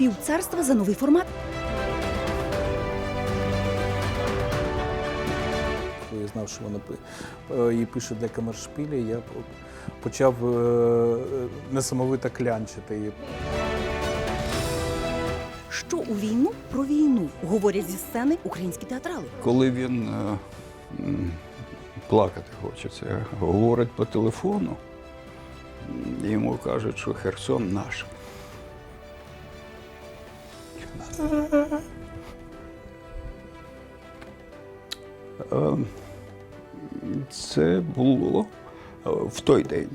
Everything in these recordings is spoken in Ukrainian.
Півцарства за новий формат. Я знав, що вона е, її пише для камершпілі, я почав е, е, несамовито клянчити. Що у війну про війну говорять зі сцени українські театрали. Коли він плакати хочеться, говорить по телефону, йому кажуть, що Херсон наш. Це було в той день.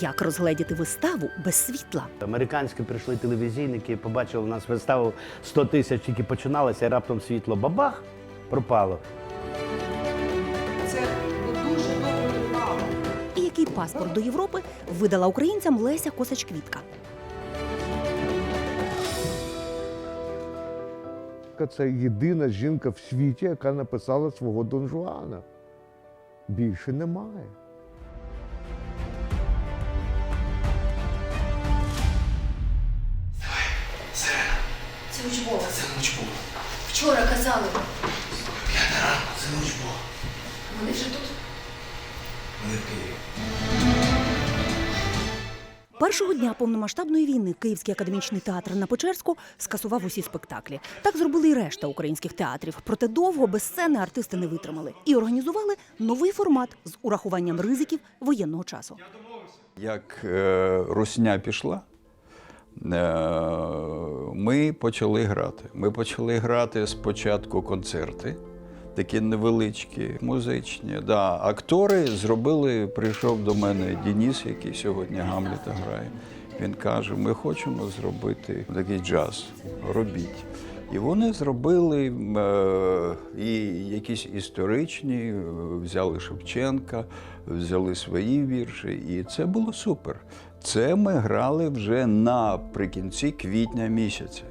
Як розгледіти виставу без світла? Американські прийшли телевізійники, побачили в нас виставу 100 тисяч, тільки починалася, і раптом світло бабах пропало. Це дуже тривало. І який паспорт до Європи видала українцям Леся Косач-Квітка. Це єдина жінка в світі, яка написала свого Дон Жуана. Більше немає. Це учбова. Це учбова. Вчора казали. П'ята ранку, це учбова. Вони вже тут. Вони в Києві. Першого дня повномасштабної війни Київський академічний театр на Печерську скасував усі спектаклі. Так зробили і решта українських театрів. Проте довго без сцени артисти не витримали і організували новий формат з урахуванням ризиків воєнного часу. Як е, русня пішла, е, ми почали грати. Ми почали грати спочатку концерти, такі невеличкі, музичні. Да. Актори зробили, прийшов до мене Дініс, який сьогодні Гамліта грає. Він каже: ми хочемо зробити такий джаз. Робіть. І вони зробили е, і якісь історичні, е, взяли Шевченка, взяли свої вірші, і це було супер. Це ми грали вже наприкінці квітня місяця.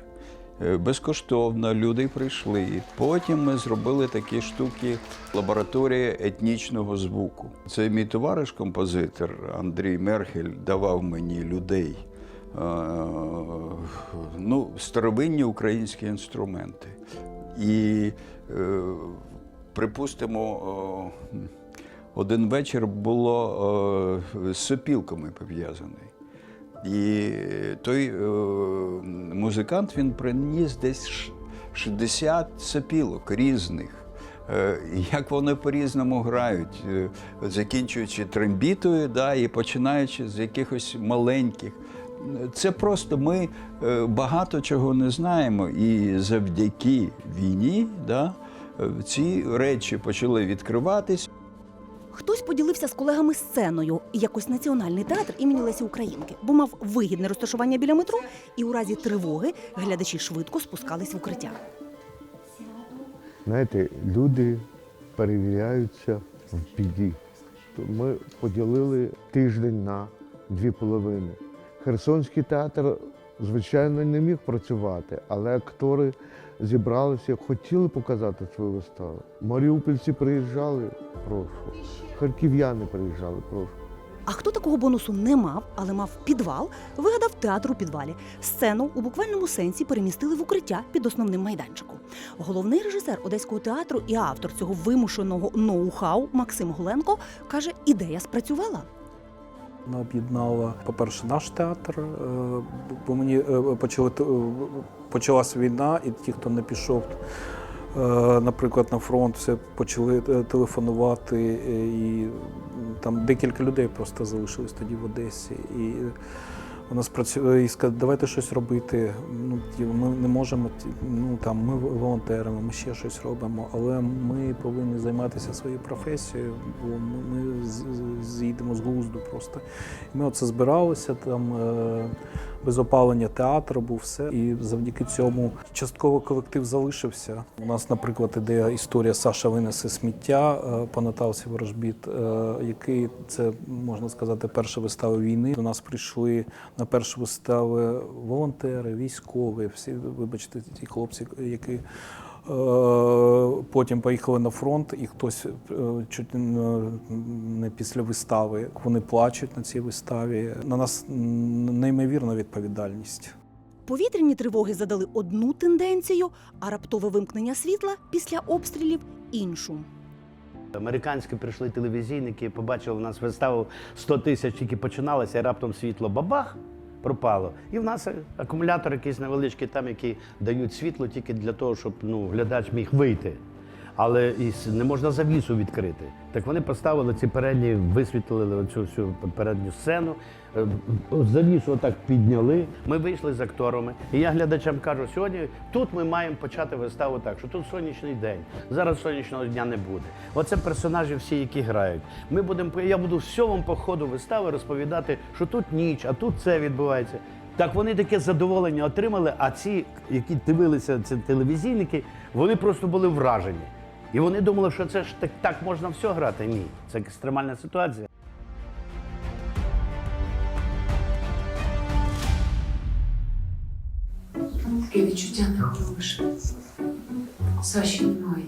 Е, Безкоштовно люди прийшли. Потім ми зробили такі штуки лабораторія етнічного звуку. Це мій товариш, композитор Андрій Мерхель давав мені людей. е, Ну, старовинні українські інструменти. І, е, припустимо, один вечір було з сопілками пов'язаний. І той е, музикант він приніс десь ш- 60 сопілок різних. Е, Як вони по-різному грають, е, закінчуючи трембітою, да, і починаючи з якихось маленьких. Це просто ми е, багато чого не знаємо, і завдяки війні да, е, ці речі почали відкриватись. Хтось поділився з колегами сценою, якось національний театр імені Лесі Українки, бо мав вигідне розташування біля метро, і у разі тривоги глядачі швидко спускались в укриття. Знаєте, люди перевіряються в біді. Ми поділили тиждень на дві половини. Херсонський театр, звичайно, не міг працювати, але актори зібралися, хотіли показати свою виставу. Маріупольці приїжджали, прошу. Харків'яни приїжджали, прошу. А хто такого бонусу не мав, але мав підвал, вигадав театр у підвалі. Сцену у буквальному сенсі перемістили в укриття під основним майданчиком. Головний режисер одеського театру і автор цього вимушеного ноу-хау Максим Голенко каже, ідея спрацювала. Вона об'єднала, по-перше, наш театр, е, бо мені е, почали почалась війна, і ті, хто не пішов, е, наприклад, на фронт, все почали е, телефонувати, е, і там декілька людей просто залишились тоді в Одесі. І вона спрацювала і сказала, давайте щось робити. Ну, ми не можемо, ну там ми волонтерами, ми ще щось робимо, але ми повинні займатися своєю професією, бо ми, ми з- глузду просто. Ми оце збиралися там. Е, без опалення театр був все. І завдяки цьому частково колектив залишився. У нас, наприклад, іде історія Саша винесе сміття по Наталці Ворожбіт, е, який це можна сказати перша вистава війни. До нас прийшли на першу виставу волонтери, військові, всі, вибачте, ті хлопці, які Е, Потім поїхали на фронт, і хтось е, чуть не- не після вистави. Вони плачуть на цій виставі. На нас неймовірна відповідальність. Повітряні тривоги задали одну тенденцію, а раптове вимкнення світла після обстрілів іншу. Американські прийшли телевізійники, побачили в нас виставу 100 тисяч, тільки починалася, і раптом світло бабах пропало. І в нас акумулятор якийсь невеличкий, там, які дають світло тільки для того, щоб ну, глядач міг вийти. Але і не можна завісу відкрити. Так вони поставили ці передні, висвітлили цю всю передню сцену, е, завісу отак підняли. Ми вийшли з акторами. І я глядачам кажу, сьогодні тут ми маємо почати виставу так, що тут сонячний день. Зараз сонячного дня не буде. Оце персонажі всі, які грають. Ми будемо, я буду всьому по ходу вистави розповідати, що тут ніч, а тут це відбувається. Так вони таке задоволення отримали, а ці, які дивилися ці телевізійники, вони просто були вражені. І вони думали, що це ж так, так можна все грати. Ні, це екстремальна ситуація. Таке відчуття нехороше. Саші немає.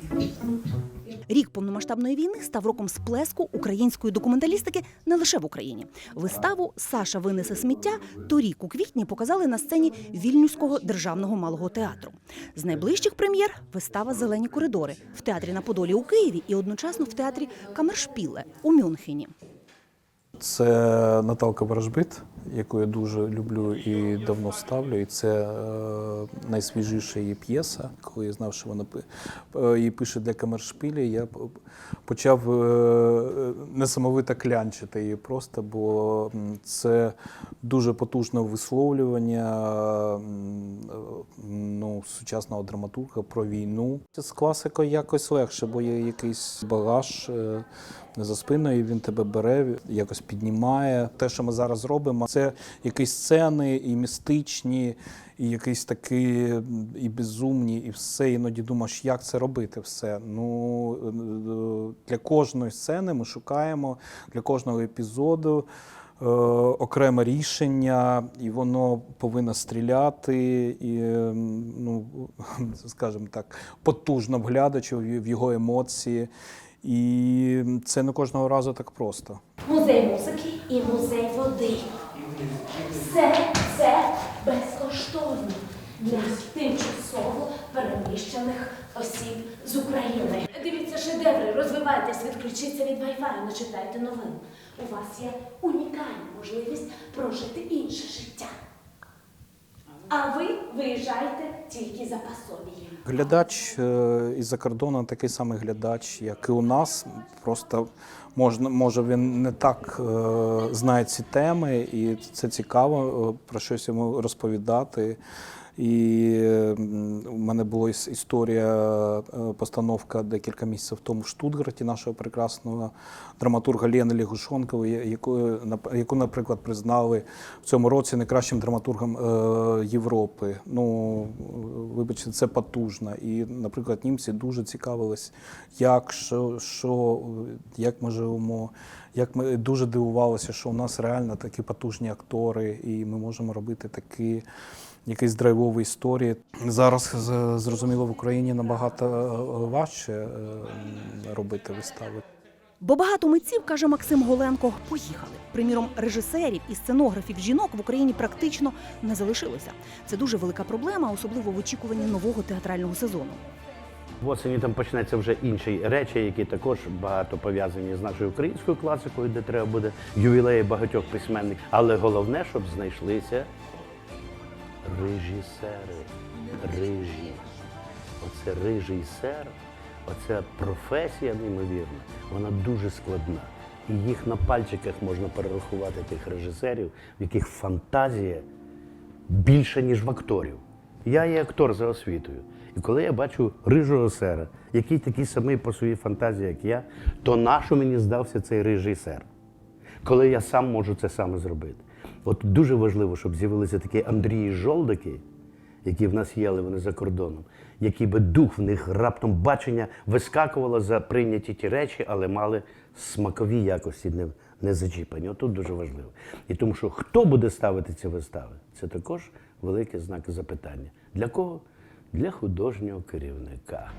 Рік повномасштабної війни став роком сплеску української документалістики не лише в Україні. Виставу Саша винесе сміття торік у квітні показали на сцені Вільнюського державного малого театру. З найближчих прем'єр вистава Зелені коридори в театрі на Подолі у Києві і одночасно в театрі Камершпіле у Мюнхені. Це Наталка Ворожбит, яку я дуже люблю і давно ставлю. І це е, найсвіжіша її п'єса. Коли я знав, що вона е, її пише для камершпілі, я почав е, несамовито клянчити її просто, бо це дуже потужне висловлювання сучасного драматурга про війну. З класикою якось легше, бо є якийсь багаж. е, за спиною, і він тебе бере, якось піднімає. Те, що ми зараз робимо, це якісь сцени і містичні, і якісь такі і безумні, і все. Іноді думаєш, як це робити все. Ну е, для кожної сцени ми шукаємо для кожного епізоду. Е, Окреме рішення, і воно повинно стріляти, і ну скажімо так, потужно в глядачу в в його емоції. І це не кожного разу так просто. Музей музики і музей води. Все це безкоштовно для тимчасово переміщених осіб з України. Дивіться шедеври, розвивайтесь, відключіться від Wi-Fi, не читайте новин. У вас є унікальна можливість прожити інше життя. А ви виїжджаєте тільки за пособієм. Глядач е, із-за кордону такий самий глядач, як і у нас. Просто можна, може він не так е, знає ці теми, і це цікаво е, про щось йому розповідати. І у мене була історія, е, постановка декілька місяців тому в Штутгарті нашого прекрасного драматурга Лени Лягушонкової, яку, яку, наприклад, признали в цьому році найкращим драматургом е, Європи. Ну, вибачте, це потужно. І, наприклад, німці дуже цікавились, як, що, що, як ми живемо. Як ми дуже дивувалися, що у нас реально такі потужні актори, і ми можемо робити такі якісь драйвові історії. Зараз зрозуміло в Україні набагато е, важче е, робити вистави. Бо багато митців, каже Максим Голенко, поїхали. Приміром, режисерів і сценографів жінок в Україні практично не залишилося. Це дуже велика проблема, особливо в очікуванні нового театрального сезону. В осені там почнеться вже інші речі, які також багато пов'язані з нашою українською класикою, де треба буде ювілеї багатьох письменників. Але головне, щоб знайшлися режисери. Рижі. Оце режисер, оця професія неймовірна, вона дуже складна. І їх на пальчиках можна перерахувати тих режисерів, в яких фантазія більше, ніж в акторів. Я є актор за освітою. І коли я бачу рижого сера, який такий самий по своїй фантазії, як я, то нащо мені здався цей режисер? Коли я сам можу це саме зробити. От дуже важливо, щоб з'явилися такі Андрії Жолдики, які в нас є, але вони за кордоном, які би дух в них раптом бачення вискакувало за прийняті ті речі, але мали смакові якості не, не зачіпані. Отут дуже важливо. І тому що хто буде ставити ці вистави, це також великий знак запитання. Для кого? для художнього керівника.